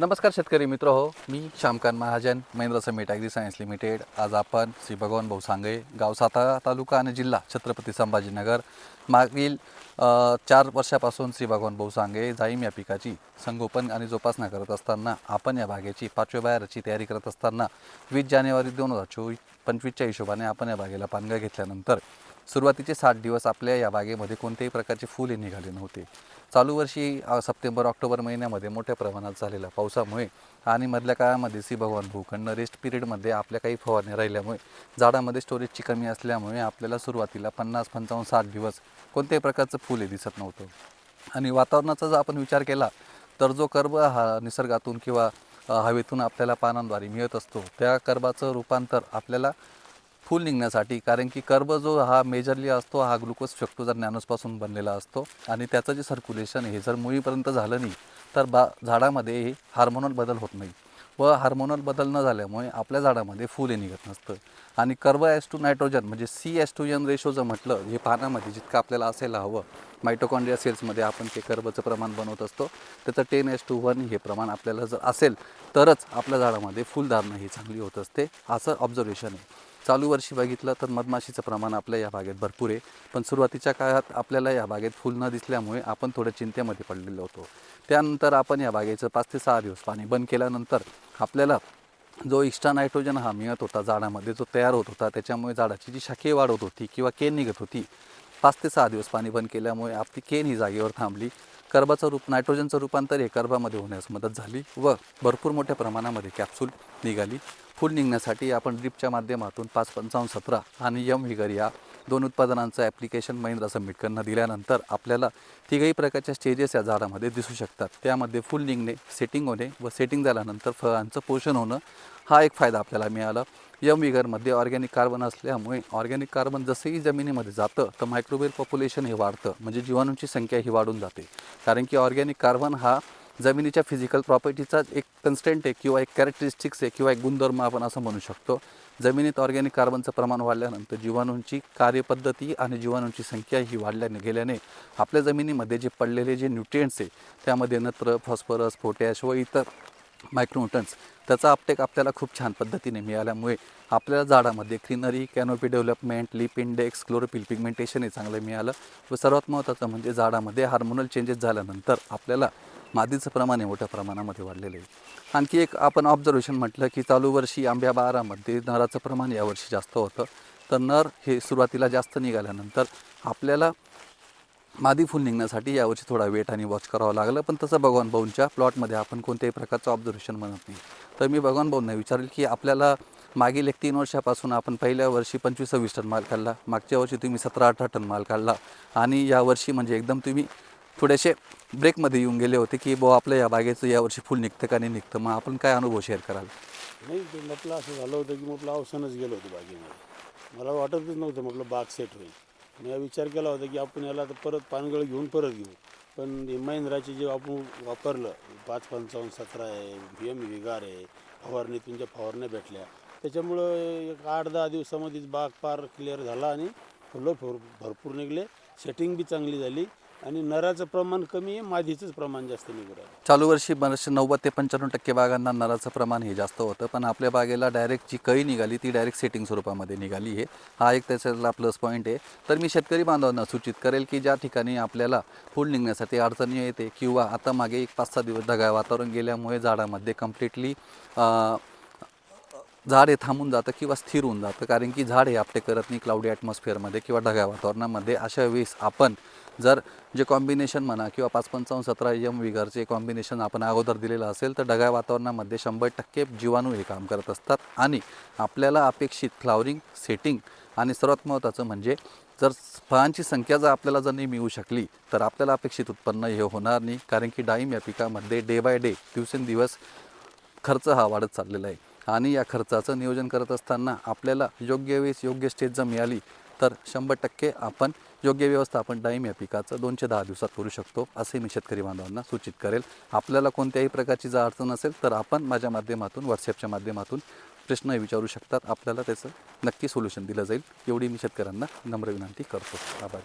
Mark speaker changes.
Speaker 1: नमस्कार शेतकरी मित्र हो मी श्यामकांत महाजन महेंद्र समेट ॲग्री सायन्स लिमिटेड. आज आपण श्री भगवान भाऊ सांगे गाव सातारा तालुका आणि जिल्हा छत्रपती संभाजीनगर. मागील चार वर्षापासून श्री भगवान भाऊ सांगे जाईम या पिकाची संगोपन आणि जोपासना करत असताना आपण या बागेची पाचव्या बाहेरची तयारी करत असताना वीस जानेवारी दोन हजार चोवीस पंचवीसच्या हिशोबाने आपण या बागेला पानगा घेतल्यानंतर सुरुवातीचे साठ दिवस आपल्या या बागेमध्ये कोणत्याही प्रकारचे फुले निघाले नव्हते. चालू वर्षी सप्टेंबर ऑक्टोबर महिन्यामध्ये मोठ्या प्रमाणात झालेल्या पावसामुळे आणि मधल्या काळामध्ये सी भगवान भूखंड रेस्ट पिरियडमध्ये आपल्या काही फवारणी राहिल्यामुळे झाडामध्ये स्टोरेजची कमी असल्यामुळे आपल्याला सुरुवातीला पन्नास पंचावन्न साठ दिवस कोणत्याही प्रकारचं फुले दिसत नव्हतं. आणि वातावरणाचा जर आपण विचार केला तर जो कर्ब हा निसर्गातून किंवा हवेतून आपल्याला पानांद्वारे मिळत असतो त्या कर्बाचं रूपांतर आपल्याला फुल निघण्यासाठी कारण की कर्ब जो हा मेजरली असतो हा ग्लुकोज फ्रक्टोजर नॅनोसपासून बनलेला असतो. आणि त्याचं जे सर्क्युलेशन हे जर मुळीपर्यंत झालं नाही तर बा झाडामध्ये हे हार्मोनल बदल होत नाही. व हार्मोनल बदल न झाल्यामुळे आपल्या झाडामध्ये फुले निघत नसतं. आणि कर्ब एस टू नायट्रोजन म्हणजे C is to N ratio जर म्हटलं हे पानामध्ये जितकं आपल्याला असायला हवं मायटोकॉन्ड्रिया सेल्समध्ये आपण ते कर्बचं प्रमाण बनवत असतो त्याचं टेन एस टू वन हे प्रमाण आपल्याला जर असेल तरच आपल्या झाडामध्ये फुलधारणा ही चांगली होत असते असं ऑब्झर्वेशन आहे. चालू वर्षी बघितलं तर मधमाशीचं प्रमाण आपल्या या बागेत भरपूर आहे. पण सुरुवातीच्या काळात आपल्याला या बागेत फुल न दिसल्यामुळे आपण थोडं चिंतेमध्ये पडलेलो होतो. त्यानंतर आपण या बागेचं पाच ते सहा दिवस पाणी बंद केल्यानंतर आपल्याला जो एक्स्ट्रा नायट्रोजन हा मिळत होता झाडामध्ये जो तयार होत होता. त्याच्यामुळे झाडाची जी शाखे वाढ होत होती किंवा केन निघत होती पाच ते सहा दिवस पाणी बंद केल्यामुळे आपली केन ही जागेवर थांबली. कर्बाचं रूप नायट्रोजनचं रूपांतर हे कर्बामध्ये होण्यास मदत झाली व भरपूर मोठ्या प्रमाणामध्ये कॅप्सूल निघाली. फुल निघण्यासाठी आपण ड्रिपच्या माध्यमातून पाच पंचावन्न सतरा आणि यम व्हिगर या दोन उत्पादनांचं ॲप्लिकेशन महिंद्रा समिटकडनं दिल्यानंतर आपल्याला तिघही प्रकारच्या स्टेजेस या झाडामध्ये दिसू शकतात. त्यामध्ये फुल निघणे सेटिंग होणे व सेटिंग झाल्यानंतर फळांचं पोषण होणं हा एक फायदा आपल्याला मिळाला. यम विगरमध्ये ऑर्गॅनिक कार्बन असल्यामुळे ऑर्गॅनिक कार्बन जसंही जमिनीमध्ये जातं तर मायक्रोवेल पॉप्युलेशन हे वाढतं. म्हणजे जीवाणूंची संख्या ही वाढून जाते. कारण की ऑर्गॅनिक कार्बन हा जमिनीच्या फिजिकल प्रॉपर्टीचा एक कन्स्टंट आहे किंवा एक कॅरेक्टरिस्टिक्स आहे किंवा एक गुणधर्म आपण असं म्हणू शकतो. जमिनीत ऑर्गॅनिक कार्बनचं प्रमाण वाढल्यानंतर जीवाणूंची कार्यपद्धती आणि जीवाणूंची संख्या ही वाढल्याने गेल्याने आपल्या जमिनीमध्ये जे पडलेले जे न्यूट्रियंट्स आहे त्यामध्ये नत्र फॉस्फरस पोटॅश व इतर मायक्रोन्युटन्स त्याचा अपटेक आपल्याला खूप छान पद्धतीने मिळाल्यामुळे आपल्याला झाडामध्ये क्लिनरी canopy development leaf index chlorophyll pigmentation हे चांगलं मिळालं. व सर्वात महत्त्वाचं म्हणजे झाडामध्ये हार्मोनल चेंजेस झाल्यानंतर आपल्याला मादीचं प्रमाण हे मोठ्या प्रमाणामध्ये वाढलेलं आहे. आणखी एक आपण ऑब्झर्वेशन म्हटलं की चालू वर्षी आंब्या बारामध्ये नराचं प्रमाण यावर्षी जास्त होतं. तर नर हे सुरुवातीला जास्त निघाल्यानंतर आपल्याला मादी फुल निघण्यासाठी यावर्षी थोडा वेट आणि वॉच करावं लागलं. पण तसं भगवान भाऊंच्या प्लॉटमध्ये आपण कोणत्याही प्रकारचं ऑब्झर्वेशन म्हणत नाही. तर मी भगवान भाऊंना विचारेल की आपल्याला मागील एक तीन वर्षापासून आपण पहिल्या वर्षी पंचवीस सव्वीस टन माल काढला मागच्या वर्षी तुम्ही सतरा अठरा टन माल काढला आणि यावर्षी म्हणजे एकदम तुम्ही थोडेसे ब्रेकमध्ये येऊन गेले होते की बुवा आपलं या बागेचं यावर्षी फुल निघतं का नाही निघतं? मग आपण काय अनुभव शेअर कराल?
Speaker 2: नाही ते म्हटलं असं झालं होतं की म्हटलं अवसानच गेलं होतं बागेमध्ये. मला वाटतच नव्हतं म्हटलं बाग सेट होईल. मी विचार केला होता की आपण याला आता परत पानगळ घेऊन परत घेऊ पण हे महिंद्राचे जे आपण वापरलं पाच पंचावन्न सतरा आहे व्ही एम विगार आहे फवारणी तुमच्या फवारण्या भेटल्या. त्याच्यामुळं एक आठ दहा दिवसामध्येच बाग पार क्लिअर झाला आणि फुलं भर भरपूर निघले. सेटिंग बी चांगली झाली. आणि नराचं प्रमाण कमी आहे मादीचंच प्रमाण जास्त निघू राहिलं.
Speaker 1: चालू वर्षी बरेचशे नव्वद ते पंच्याण्णव टक्के बागांना नराचं प्रमाण हे जास्त होतं पण आपल्या बागेला डायरेक्ट जी कळी निघाली ती डायरेक्ट सेटिंग स्वरूपामध्ये निघाली आहे. हा एक त्याच्यातला प्लस पॉईंट आहे. तर मी शेतकरी बांधवांना सूचित करेल की ज्या ठिकाणी आपल्याला फूल निघण्यासाठी अडचणी येते किंवा आता मागे एक पाच सहा दिवस ढगाळ वातावरण गेल्यामुळे झाडामध्ये कम्प्लिटली झाड हे थांबून जातं किंवा स्थिर होऊन जातं. कारण की झाड हे आपले करत नाही क्लाउडी ॲटमॉस्फिअरमध्ये किंवा ढगाळ वातावरणामध्ये. अशा वेळेस आपण जर जे कॉम्बिनेशन म्हणा किंवा पाच पंचावन्न सतरा यम विगरचे कॉम्बिनेशन आपण अगोदर दिलेलं असेल तर ढगाळ वातावरणामध्ये शंभर टक्के जीवाणू हे काम करत असतात. आणि आपल्याला अपेक्षित फ्लावरिंग सेटिंग आणि सर्वात महत्त्वाचं म्हणजे जर फळांची संख्या जर आपल्याला जर नाही मिळू शकली तर आपल्याला अपेक्षित उत्पन्न हे होणार नाही. कारण की डाळिंब या पिकामध्ये डे बाय डे दिवसेंदिवस खर्च हा वाढत चाललेला आहे. आणि या खर्चाचं नियोजन करत असताना आपल्याला योग्य वेळेस योग्य स्टेज जर मिळाली तर शंभर टक्के आपण योग्य व्यवस्थापन टाईम या पिकाचं दोनशे दहा दिवसात करू शकतो असे मी शेतकरी बांधवांना सूचित करेल. आपल्याला कोणत्याही प्रकारची जर अडचण असेल तर आपण माझ्या माध्यमातून व्हॉट्सअपच्या माध्यमातून प्रश्न विचारू शकतात. आपल्याला त्याचं नक्की सोल्युशन दिलं जाईल. एवढी मी शेतकऱ्यांना नम्र विनंती करतो. आभार.